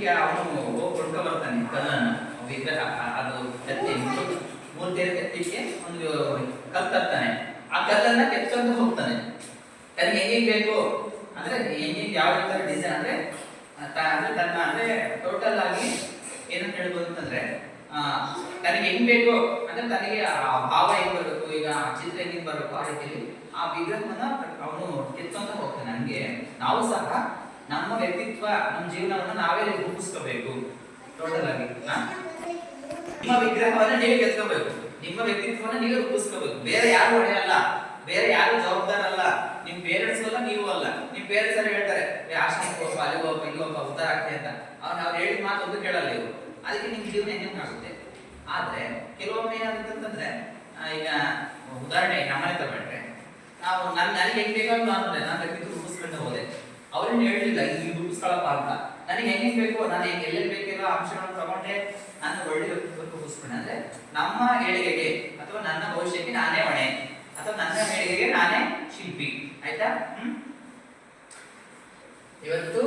ಶಿಲ್ಪಿಗೆ ಅವನು ಹೋಗಿ ಬರ್ತಾನೆ ಕಲ್ಲನ್ನು ವಿಗ್ರಹ ಅದು ಕತ್ತಿ ಮೂರ್ತಿಯ ಕತ್ತಿಗೆ ಒಂದು ಕಲ್ ತರ್ತಾನೆ. ಆ ಕಲ್ಲನ್ನ ಕೆತ್ಕೊಂಡು ಹೋಗ್ತಾನೆ. ತನಗೆ ಹೆಂಗೆ ಬೇಕು? ಅಂದ್ರೆ ಹೆಂಗೆ ಯಾವ ತರ ಡಿಸೈನ್ ಅಂದ್ರೆ ಅಂದ್ರೆ ತನ್ನ, ಅಂದ್ರೆ ಟೋಟಲ್ ಆಗಿ ಏನಂತ ಹೇಳ್ಬೋದು ಅಂತಂದ್ರೆ ತನಗೆ ಹೆಂಗ್ ಬೇಕು? ಅಂದ್ರೆ ತನಗೆ ಆ ಭಾವ ಹೆಂಗ್ ಬರಬೇಕು? ಈಗ ಚಿತ್ರ ಹೆಂಗ್ ಬರಬೇಕು? ಆ ರೀತಿಯಲ್ಲಿ ಆ ವಿಗ್ರಹವನ್ನ ಅವನು ಕೆತ್ತಂತ ಹೋಗ್ತಾನೆ. ಹಂಗೆ ನಾವು ಸಹ ನಮ್ಮ ವ್ಯಕ್ತಿತ್ವ, ನಮ್ಮ ಜೀವನವನ್ನ ನಾವೇ ರೂಪಿಸ್ಕೋಬೇಕು. ಟೋಟಲ್ ಆಗಿ ನಿಮ್ಮ ವಿಗ್ರಹವನ್ನು ನೀವೇ ಕೆತ್ಕೋಬೇಕು. ನಿಮ್ಮ ವ್ಯಕ್ತಿತ್ವವನ್ನು ನೀವೇ ರೂಪಿಸ್ಕೋಬೇಕು. ಬೇರೆ ಯಾರು ಅಲ್ಲ? ಬೇರೆ ಯಾರು ಜವಾಬ್ದಾರ ಅಲ್ಲ? ನಿಮ್ ಪೇರೆಂಟ್ಸ್ ಅಲ್ಲ, ನೀವು ಅಲ್ಲ? ನಿಮ್ ಪೇರೆಂಟ್ಸ್ ಎಲ್ಲ ಹೇಳ್ತಾರೆ ಆಶ್ರಮಕ್ಕೆ ಹೋಗಪ್ಪ ಅಲ್ಲಿ ಹೋಗಪ್ಪ ಇಲ್ಲಿ ಹೋಗಪ್ಪ ಉದ್ದಾರ ಆಗ್ತದೆ ಅಂತ. ಅವ್ನು ಅವ್ರು ಹೇಳಿದ ಮಾತು ಒಂದು ಕೇಳಲ್ಲ ಇವರು. ಅದಕ್ಕೆ ನಿಮ್ ಜೀವನ ಹೆಂಗೆ ಆಗುತ್ತೆ? ಆದ್ರೆ, ಕೆಲವೊಮ್ಮೆ ಏನಾಗುತ್ತಂತಂದ್ರೆ ಈಗ ಉದಾಹರಣೆ ನಮ್ಮನೆ ತಗೊಂಡ್ರೆ, ನಾವು ನನ್, ನನಗೆ ಹೆಂಗ್ ಬೇಕಾದ್ರೂ ನಾನು ನನ್ನ ವ್ಯಕ್ತಿತ್ವ ರೂಪಿಸ್ಕೊಂಡು ಹೋದೆ. ಅವ್ರೇನು ಹೇಳಿಲ್ಲ ಇಲ್ಲಿ ರೂಪಿಸ್ಕೊಳಪ್ಪ ಅಂತ. ನನಗೆ ಹೆಂಗೆ ಬೇಕು, ನಾನು ಹೆಂಗೆ ಎಲ್ಲೆಲ್ಲಿ ಬೇಕಿರೋ ಅಂಶಗಳನ್ನು ತಗೊಂಡೆ ನಾನು ಒಳ್ಳೆಯ ರೂಪಿಸ್ಕೊಂಡೆ ಅಂದ್ರೆ ನಮ್ಮ ಏಳಿಗೆಗೆ ಅಥವಾ ನನ್ನ ಭವಿಷ್ಯಕ್ಕೆ ನಾನೇ ಹೊಣೆ, ಅಥವಾ ನನ್ನ ಏಳಿಗೆಗೆ ನಾನೇ ಶಿಲ್ಪಿ. ಆಯ್ತಾ? ಇವತ್ತು